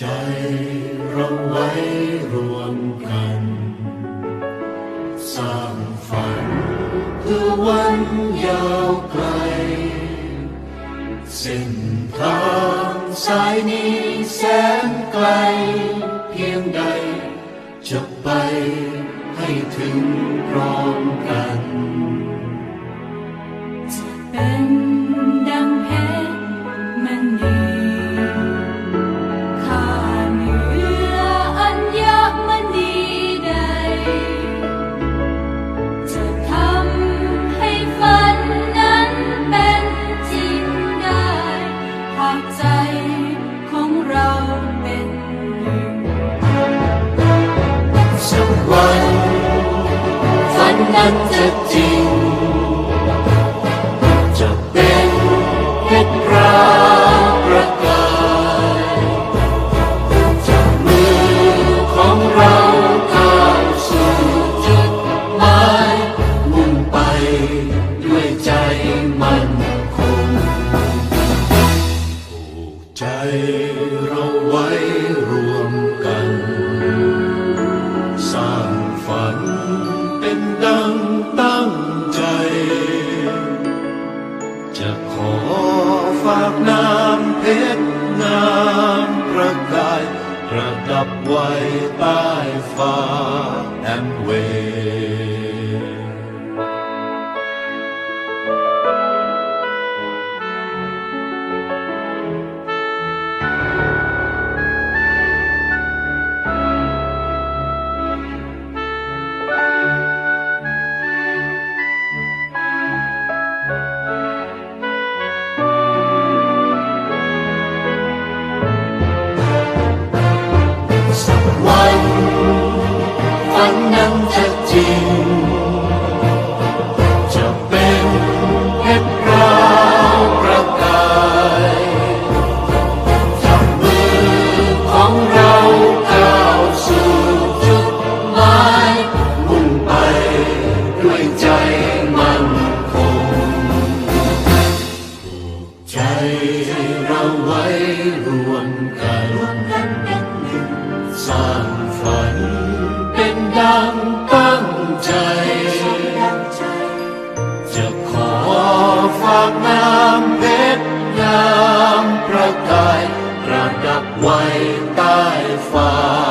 ใจเราไว้รวมกัน สร้างฝันเพื่อวันยาวไกล เส้นทางสายนี้แสนไกล เพียงใด จะไปให้ถึงพร้อมกัน นั้นจะจริง จะเป็นเพชรราประกายจากมือของเราก้าวสู่จุดหมายมุ่งไปด้วยใจมั่นคงผูกใจ ประดับไฝากน้ำเพชรยามประกายประดับไว้ใต้ฟ้า